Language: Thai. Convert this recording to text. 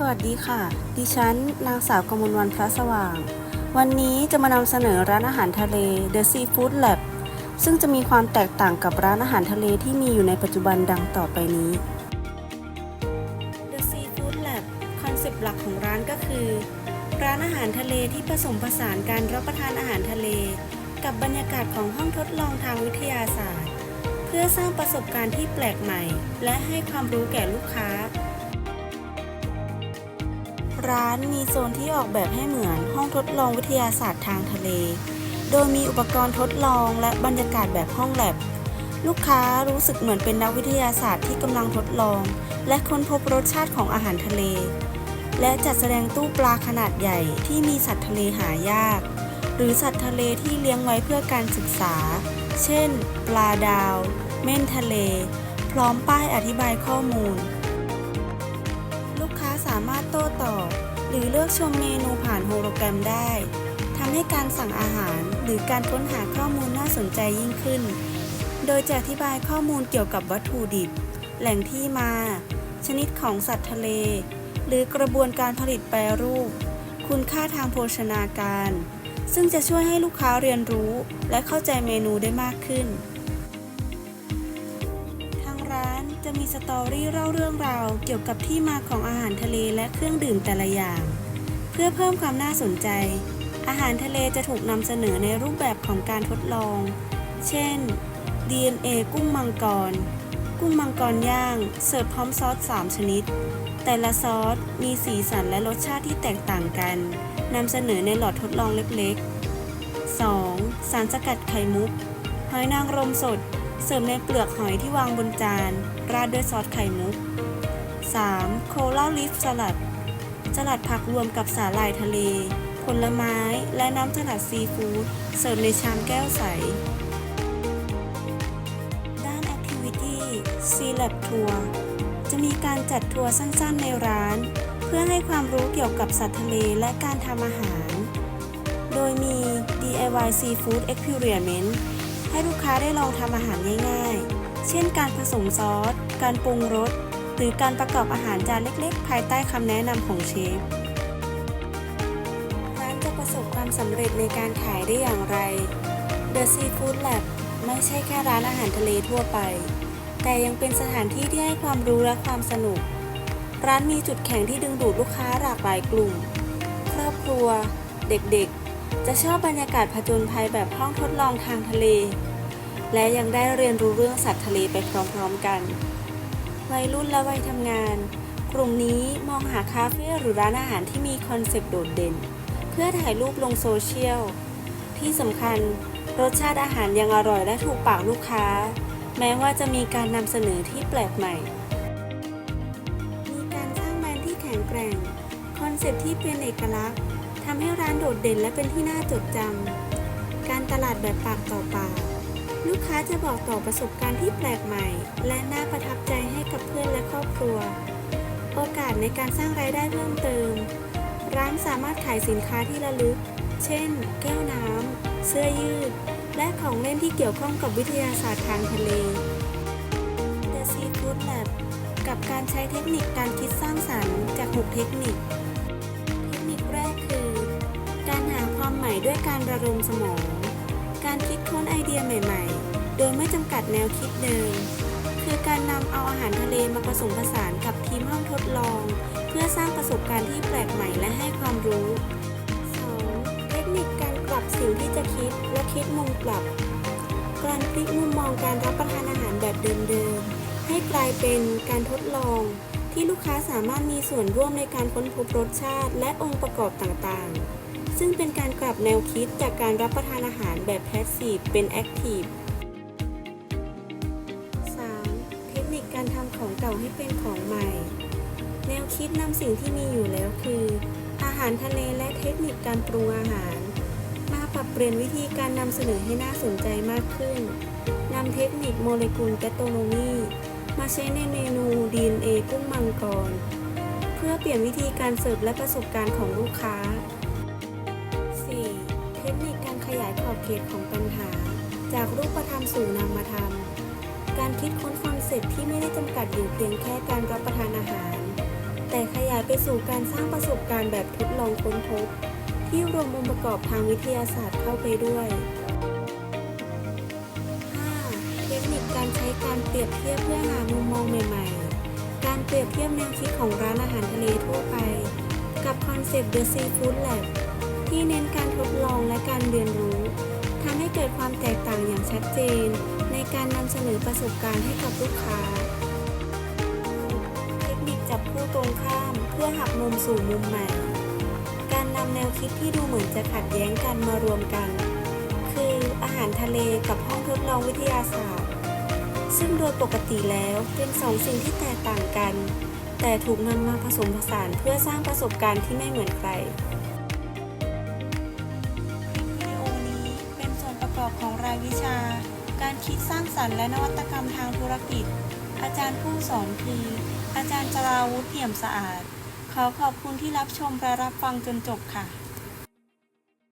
สวัสดีค่ะ ดิฉัน นางสาวกมลวันพระสว่าง วันนี้จะมานำเสนอร้านอาหารทะเล The Seafood Lab ซึ่งจะมีความแตกต่างกับร้านอาหารทะเลที่มีอยู่ในปัจจุบันดังต่อไปนี้ The Seafood Lab คอนเซปต์หลักของร้านก็คือ ร้านอาหารทะเลที่ผสมผสานการรับประทานอาหารทะเล กับบรรยากาศของห้องทดลองทางวิทยาศาสตร์ เพื่อสร้างประสบการณ์ที่แปลกใหม่ และให้ความรู้แก่ลูกค้า ร้านมีโซนที่ออกแบบให้เหมือนห้องทดลองวิทยาศาสตร์ทางทะเล โดยมีอุปกรณ์ทดลองและบรรยากาศแบบห้องแลบ ลูกค้ารู้สึกเหมือนเป็นนักวิทยาศาสตร์ที่กำลังทดลอง และค้นพบรสชาติของอาหารทะเล และจัดแสดงตู้ปลาขนาดใหญ่ที่มีสัตว์ทะเลหายาก หรือสัตว์ทะเลที่เลี้ยงไว้เพื่อการศึกษา เช่น ปลาดาว เม่นทะเล พร้อมป้ายอธิบายข้อมูล ลูกค้าสามารถโต้ตอบ หรือเลือกชมเมนูผ่านโฮโลแกรมได้ทำให้การสั่งอาหารหรือการค้นหาข้อมูลน่าสนใจยิ่งขึ้น โดยจะอธิบายข้อมูลเกี่ยวกับวัตถุดิบ แหล่งที่มา ชนิดของสัตว์ทะเล หรือกระบวนการผลิตแปรรูป คุณค่าทางโภชนาการ ซึ่งจะช่วยให้ลูกค้าเรียนรู้และเข้าใจเมนูได้มากขึ้น จะมีสตอรี่เล่าเรื่องราวเกี่ยวกับที่มาของอาหารทะเลและเครื่องดื่มแต่ละอย่าง เพื่อเพิ่มความน่าสนใจ อาหารทะเลจะถูกนำเสนอในรูปแบบของการทดลอง เช่น DNA กุ้งมังกร กุ้งมังกรย่าง เสิร์ฟพร้อมซอส 3 ชนิด แต่ละซอสมีสีสันและรสชาติที่แตกต่างกันนำเสนอในหลอดทดลองเล็กๆ 2. สารสกัดไข่มุก หอยนางรมสด เสริมในเปลือกหอยที่วางบนจาน ราดด้วยซอสไข่มุก 3. โคลาลิฟสลัด สลัดผักรวมกับสาหร่ายทะเล ผลไม้และน้ำสลัดซีฟู้ด เสิร์ฟในชามแก้วใส ด้าน Activity C Lab Tour จะมีการจัดทัวร์สั้นๆในร้าน เพื่อให้ความรู้เกี่ยวกับสัตว์ทะเลและการทำอาหาร โดยมี DIY Seafood Experiment ให้ลูกค้าได้ลองทำอาหารง่ายๆ เช่นการผสมซอส การปรุงรส หรือการประกอบอาหารจานเล็กๆ ภายใต้คำแนะนำของเชฟ ร้านจะประสบความสำเร็จในการขายได้อย่างไร The Seafood Lab ไม่ใช่แค่ร้านอาหารทะเลทั่วไป แต่ยังเป็นสถานที่ที่ให้ความรู้และความสนุก ร้านมีจุดแข็งที่ดึงดูดลูกค้าหลากหลายกลุ่ม ครอบครัว เด็กๆ จะชอบบรรยากาศผจญภัยแบบห้องทดลองทางทะเล และยังได้เรียนรู้เรื่องสัตว์ทะเลไปพร้อมๆกัน วัยรุ่นและวัยทำงาน กลุ่มนี้มองหาคาเฟ่หรือร้านอาหารที่มีคอนเซปต์โดดเด่น เพื่อถ่ายรูปลงโซเชียล ที่สำคัญรสชาติอาหารยังอร่อยและถูกปากลูกค้า แม้ว่าจะมีการนำเสนอที่แปลกใหม่ มีการสร้างแบรนด์ที่แข็งแกร่ง คอนเซปต์ที่เป็นเอกลักษณ์ ทำให้ร้านโดดเด่นและเป็นที่น่าจดจำ การตลาดแบบปากต่อปาก ลูกค้าจะบอกต่อประสบการณ์ที่แปลกใหม่ และน่าประทับใจให้กับเพื่อนและครอบครัว โอกาสในการสร้างรายได้เพิ่มเติม ร้านสามารถขายสินค้าที่ระลึก เช่น แก้วน้ำ เสื้อยืด และของเล่นที่เกี่ยวข้องกับวิทยาศาสตร์ทางทะเล The Seafood Lab กับการใช้เทคนิคการคิดสร้างสรรค์จาก 6 เทคนิค ด้วยการระดมสมอง การคิดค้นไอเดียใหม่ ๆ โดยไม่จำกัดแนวคิดเดิม คือการนำเอาอาหารทะเลมาผสมผสานกับทีมห้องทดลอง เพื่อสร้างประสบการณ์ที่แปลกใหม่และให้ความรู้ 2. เทคนิคการกลับสิ่งที่จะคิดและคิดมุมกลับ การพลิกมุมมองการรับประทานอาหารแบบเดิมๆ ให้กลายเป็นการทดลองที่ลูกค้าสามารถมีส่วนร่วมในการค้นพบรสชาติและองค์ประกอบต่างๆ ซึ่งเป็นการกลับแนวคิดจากการรับประทานอาหารแบบแพสซีฟเป็นแอคทีฟ 3. เทคนิคการทำของเก่าให้เป็นของใหม่ แนวคิดนำสิ่งที่มีอยู่แล้วคือ อาหารทะเลและเทคนิคการปรุงอาหาร มาปรับเปลี่ยนวิธีการนำเสนอให้น่าสนใจมากขึ้นนำเทคนิคโมเลกุลแกตโตโนมีมาใช้ในเมนู DNA กุ้งมังกร เพื่อเปลี่ยนวิธีการเสิร์ฟและประสบการณ์ของลูกค้า ทคนิคการขยายขอบเขตของปัญหา จากรูปธรรมสู่นามธรรม การคิดค้นคอนเซ็ปต์ที่ไม่ได้จำกัดอยู่เพียงแค่การรับประทานอาหาร แต่ขยายไปสู่การสร้างประสบการณ์แบบทดลองค้นพบ ที่รวมองค์ประกอบทางวิทยาศาสตร์เข้าไปด้วย 5. เทคนิคการใช้การเปรียบเทียบเพื่อหามุมมองใหม่ ๆ การเปรียบเทียบแนวคิดของร้านอาหารทะเลทั่วไป กับคอนเซ็ปต์ The Seafood Lab ที่เน้นการ การเรียนรู้ทำให้เกิดความแตกต่างอย่างชัดเจน ในการนำเสนอประสบการณ์ให้กับลูกค้า เทคนิคจับคู่ตรงข้ามเพื่อหักมุมสู่มุมใหม่ การนำแนวคิดที่ดูเหมือนจะขัดแย้งกันมารวมกัน คืออาหารทะเลกับห้องทดลองวิทยาศาสตร์ ซึ่งโดยปกติแล้วเป็นสองสิ่งที่แตกต่างกัน แต่ถูกนำมาผสมผสานเพื่อสร้างประสบการณ์ที่ไม่เหมือนใครายวิชา การคิดสร้างสรรค์และนวัตกรรมทางธุรกิจ อาจารย์ผู้สอนคือ อาจารย์จราวุฒิเอี่ยมสะอาด ขอขอบคุณที่รับชมและรับฟังจนจบค่ะ